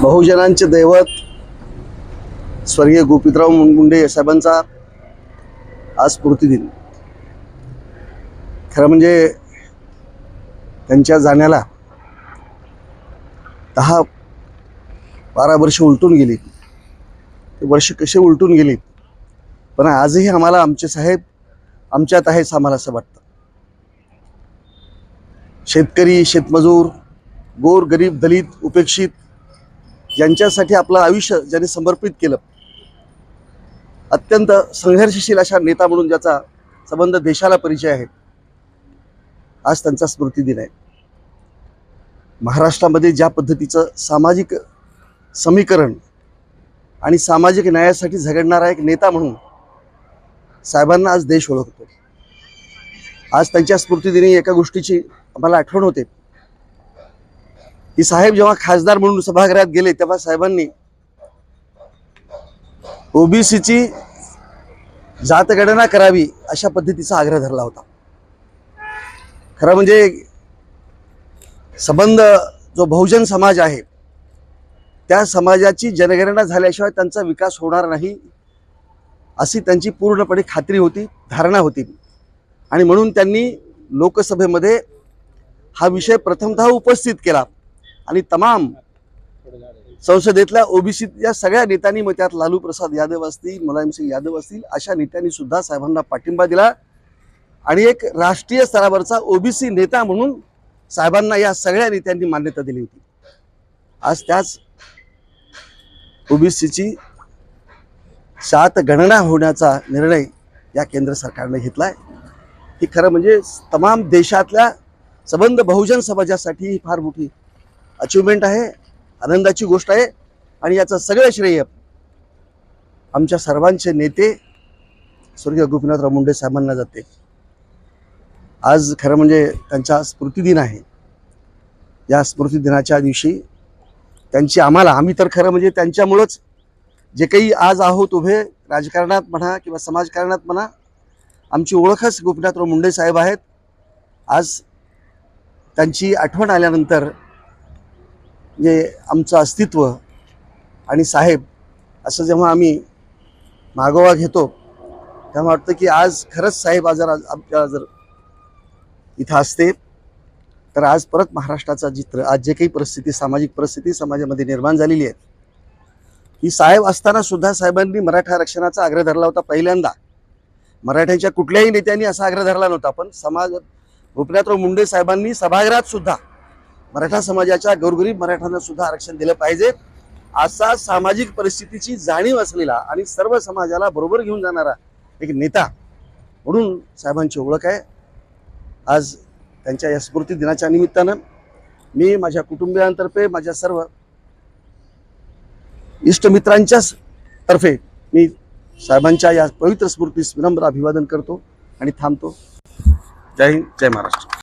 बहुजनांचे दैवत स्वर्गीय गोपीतराव मुंडे साहेबांचा आज स्मृतिदिन खरं म्हणजे त्यांच्या जाण्याला दहा बारा वर्ष उलटून गेली. ते वर्ष कसे उलटून गेली? पण आजही आम्हाला आमचे साहेब आमच्यात आहेच आम्हाला असं वाटतं. शेतकरी शेतमजूर गोर गरीब दलित उपेक्षित यांच्यासाठी आपलं आयुष्य ज्यांनी समर्पित केलं अत्यंत संघर्षशील अशा नेता म्हणून ज्याचा संबंध देशाला परिचय आहे आज त्यांचा स्मृतिदिन आहे. महाराष्ट्रामध्ये ज्या पद्धतीचं सामाजिक समीकरण आणि सामाजिक न्यायासाठी झगडणारा एक नेता म्हणून साहेबांना आज देश ओळखतो. आज त्यांच्या स्मृतिदिनी एका गोष्टीची आम्हाला आठवण होते. की साहेब जेव्हा खासदार म्हणून सभागृहात गेले तेव्हा साहेबांनी ओबीसीची जातगणना करावी अशा पद्धतीचा आग्रह धरला होता. खरं म्हणजे संबंध जो बहुजन समाज आहे त्या समाजाची जनगणना झाल्याशिवाय त्यांचा विकास होणार नाही अशी त्यांची पूर्णपणे खात्री होती धारणा होती. आणि म्हणून त्यांनी लोकसभेमध्ये हा विषय प्रथमतः उपस्थित केला. आणि तमाम संसदेतल्या ओबीसी या सगळ्या नेत्यांनी मग त्यात लालू प्रसाद यादव असतील मुलायमसिंग यादव असतील अशा नेत्यांनी सुद्धा साहेबांना पाठिंबा दिला. आणि एक राष्ट्रीय स्तरावरचा ओबीसी नेता म्हणून साहेबांना या सगळ्या नेत्यांनी मान्यता दिली होती. आज त्याच ओबीसीची सात गणना होण्याचा निर्णय या केंद्र सरकारने घेतला आहे ही खरं म्हणजे तमाम देशातल्या संबंध बहुजन समाजासाठी ही फार मोठी अचिव्हमेंट आहे आनंदाची गोष्ट आहे आणि याचं सगळं श्रेय आमच्या सर्वांचे नेते स्वर्गीय गोपीनाथराव मुंडे साहेबांना जाते. आज खरं म्हणजे त्यांचा स्मृतिदिन आहे. या स्मृतिदिनाच्या दिवशी त्यांची आम्हाला आम्ही तर खरं म्हणजे त्यांच्यामुळंच जे काही आज आहोत उभे राजकारणात म्हणा किंवा समाजकारणात म्हणा आमची ओळखच गोपीनाथराव मुंडे साहेब आहेत. आज त्यांची आठवण आल्यानंतर जे आमचं अस्तित्व आणि साहेब असं जेव्हा आम्ही मागोवा घेतो तेव्हा वाटतं की आज खरंच साहेब आज जर जर इथं असते तर आज परत महाराष्ट्राचा चित्र आज जे काही परिस्थिती सामाजिक परिस्थिती समाजामध्ये निर्माण झालेली आहे ही साहेब असताना सुद्धा साहेबांनी मराठा आरक्षणाचा आग्रह धरला होता पहिल्यांदा. मराठ्यांच्या कुठल्याही नेत्यांनी असा आग्रह धरला नव्हता पण समाज गोपीनाथराव मुंडे साहेबांनी सभागृहात सुद्धा मराठा समाजाच्या गोरगरीब मराठ्यांना सुद्धा आरक्षण दिलं पाहिजे. असा सामाजिक परिस्थितीची जाणीव असलेला आणि सर्व समाजाला बरोबर घेऊन जाणारा एक नेता म्हणून साहेबांची ओळख आहे. आज त्यांच्या या स्मृती दिनाच्या निमित्तानं मी माझ्या कुटुंबियांतर्फे माझ्या सर्व इष्टमित्रांच्याच तर्फे मी साहेबांच्या या पवित्र स्मृतीस विनम्र अभिवादन करतो आणि थांबतो. जय हिंद जय महाराष्ट्र.